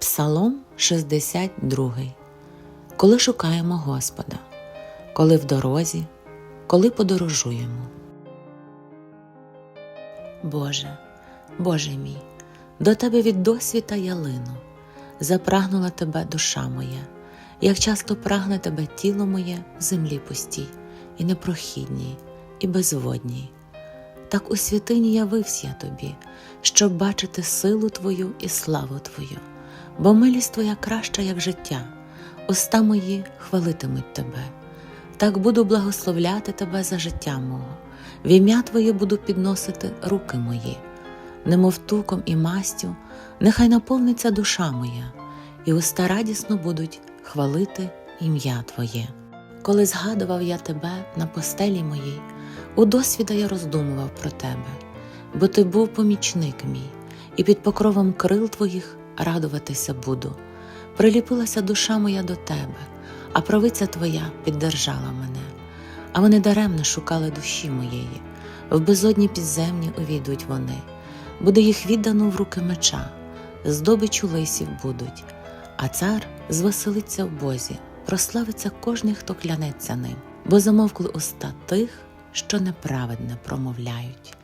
Псалом 62. Коли шукаємо Господа, коли в дорозі, коли подорожуємо. Боже, Боже мій, до Тебе від досвіта я запрагнула Тебе душа моя, як часто прагне Тебе тіло моє в землі пустій, і непрохідній, і безводній. Так у святині явився я тобі, щоб бачити силу Твою і славу Твою, бо милість Твоя краща, як життя, уста мої хвалитимуть Тебе. Так буду благословляти Тебе за життя мого, в ім'я Твоє буду підносити руки мої, немов туком і мастю, нехай наповниться душа моя, і уста радісно будуть хвалити ім'я Твоє. Коли згадував я Тебе на постелі моїй, у досвіда я роздумував про Тебе, бо Ти був помічник мій, і під покровом крил Твоїх радуватися буду. Приліпилася душа моя до Тебе, а правиця Твоя піддержала мене. А вони даремно шукали душі моєї, в безодні підземні увійдуть вони, буде їх віддано в руки меча, здобичу лисів будуть, а цар звеселиться в Бозі, прославиться кожний, хто клянеться ним, бо замовкли уста тих, що неправедне промовляють.